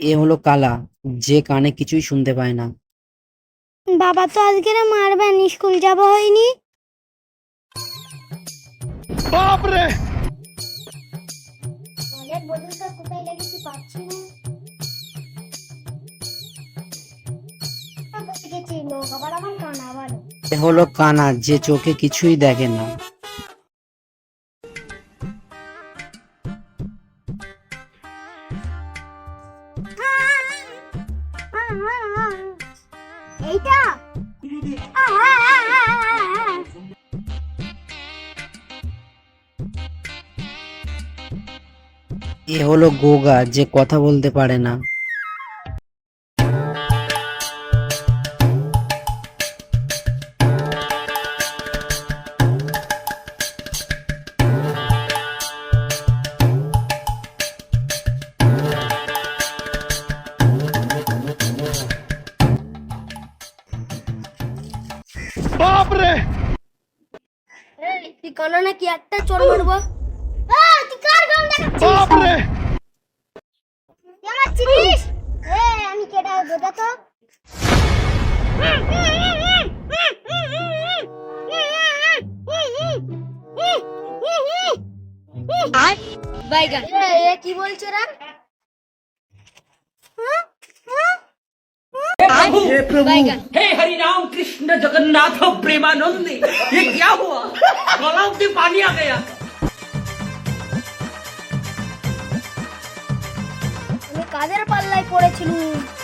এ হলো কালা যে কানে কিছুই শুনতে পায় না। বাবা তো আজকে মারবেন স্কুল যাব হয়নি। অনেক বদলটা কোথায় লেগেছে পাচ্ছি না। হলো কানা যে চোখে কিছুই দেখে না। এইটা? এ হলো গোগা যে কথা বলতে পারে না। তুই কানা নাকি? একটা চোর মারবো? বোঝা তো বাইগান এ কি বলছে রা বাইগান हे हरि राम कृष्ण जगन्नाथ प्रेमानंद ये क्या हुआ गलाव में पानी आ गया আমি কাদের পাল্লায় পড়েছিলাম